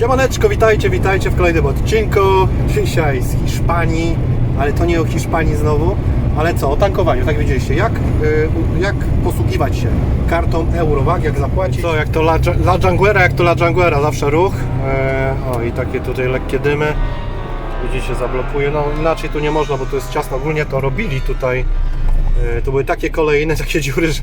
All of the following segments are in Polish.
Siemaneczko, witajcie, witajcie w kolejnym odcinku. Dzisiaj z Hiszpanii, ale to nie o Hiszpanii znowu, ale co, o tankowaniu, tak widzieliście, jak, y, jak posługiwać się kartą Eurowag, jak zapłacić. Co, jak to La, La jak to La Junguera, zawsze ruch. E, o i takie tutaj lekkie dymy. Widzicie, zablokuje, no inaczej tu nie można, bo to jest ciasno, ogólnie to robili tutaj. E, To były takie kolejne, takie dziury, że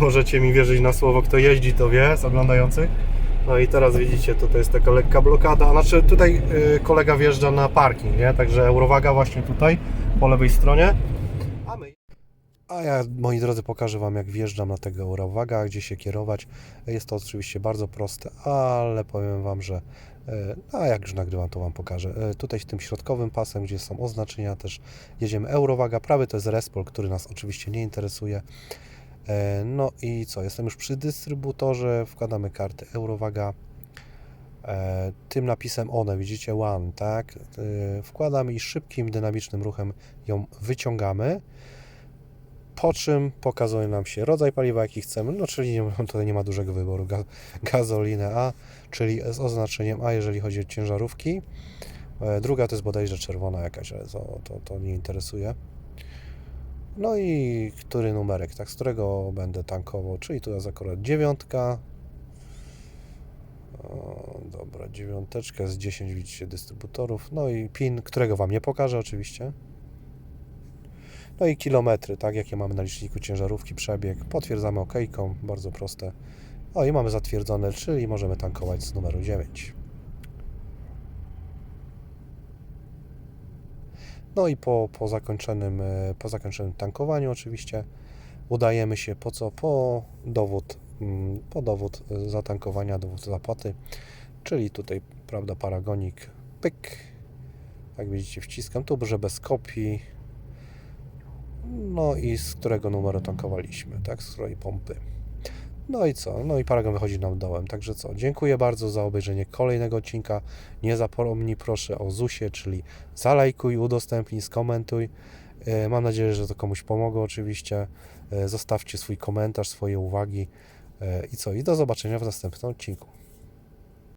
możecie mi wierzyć na słowo, kto jeździ to wie z oglądających. No i teraz widzicie, tutaj jest taka lekka blokada, znaczy tutaj y, kolega wjeżdża na parking, nie? Także Eurowaga właśnie tutaj, po lewej stronie. A my... A ja, moi drodzy, pokażę Wam, jak wjeżdżam na tego Eurowaga, gdzie się kierować. Jest to oczywiście bardzo proste, ale powiem Wam, że e, a jak już nagrywam, to Wam pokażę. E, Tutaj tym środkowym pasem, gdzie są oznaczenia, też jedziemy Eurowaga. Prawy to jest Respol, który nas oczywiście nie interesuje. E, No i co? Jestem już przy dystrybutorze, wkładamy kartę Eurowaga. E, Tym napisem one, widzicie, one, tak? E, Wkładamy i szybkim, dynamicznym ruchem ją wyciągamy. Po czym pokazuje nam się rodzaj paliwa, jaki chcemy, no czyli tutaj nie ma dużego wyboru. Ga, gazolinę A, czyli z oznaczeniem A, jeżeli chodzi o ciężarówki. Druga to jest bodajże czerwona jakaś, ale to, to, to nie interesuje. No i który numerek, tak, z którego będę tankował, czyli tu jest akurat dziewiątka. O, dobra, dziewiąteczka z 10 widzicie dystrybutorów. No i PIN, którego Wam nie pokażę oczywiście. No i kilometry, tak, jakie mamy na liczniku ciężarówki, przebieg. Potwierdzamy OK, bardzo proste. O i mamy zatwierdzone, czyli możemy tankować z numeru 9. No i po, po, zakończonym, e, po zakończonym tankowaniu oczywiście udajemy się po co? Po dowód, mm, po dowód zatankowania, dowód zapłaty, czyli tutaj, prawda, paragonik, pyk, jak widzicie wciskam tu, że bez kopii, no i z którego numeru tankowaliśmy, tak, z której pompy. No i co? No i paragon wychodzi nam dołem. Także co? Dziękuję bardzo za obejrzenie kolejnego odcinka. Nie zapomnij proszę o ZUSie, czyli zalajkuj, udostępnij, skomentuj. E, Mam nadzieję, że to komuś pomogło oczywiście. E, Zostawcie swój komentarz, swoje uwagi. E, I co? I do zobaczenia w następnym odcinku.